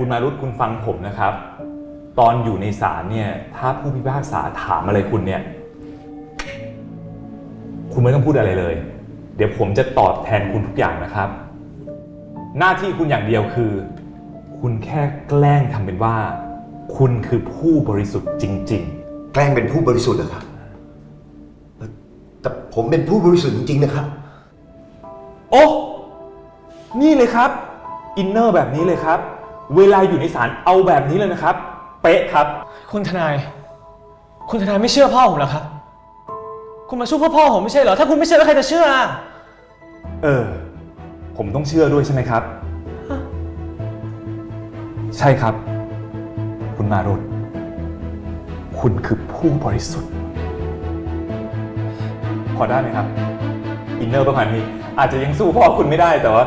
คุณมารุตคุณฟังผมนะครับ ตอนอยู่ในศาลเนี่ย ถ้าผู้พิพากษาถามอะไรคุณเนี่ย คุณไม่ต้องพูดอะไรเลย เดี๋ยวผมจะตอบแทนคุณทุกอย่างนะครับ หน้าที่คุณอย่างเดียวคือ คุณแค่แกล้งทำเป็นว่า คุณคือผู้บริสุทธิ์จริง แกล้งเป็นผู้บริสุทธิ์เหรอครับเอ่อแต่ผมเป็นผู้บริสุทธิ์จริงๆนะครับ ๆ โอ้นี่เลยครับ อินเนอร์แบบนี้เลยครับ เวลาอยู่ในศาลเอาแบบนี้เลยนะครับ เป๊ะครับ คุณทนาย คุณทนายไม่เชื่อพ่อผมเหรอครับ คุณมาสู้เพื่อพ่อผมไม่ใช่เหรอ ถ้าคุณไม่เชื่อแล้วใครจะเชื่อล่ะเออ ผมต้องเชื่อด้วยใช่ไหมครับ ใช่ครับ คุณมารุตคุณคือผู้บริสุทธิ์ พอได้ไหมครับ อินเนอร์ประมาณนี้ อาจจะยังสู้พ่อคุณไม่ได้แต่ว่า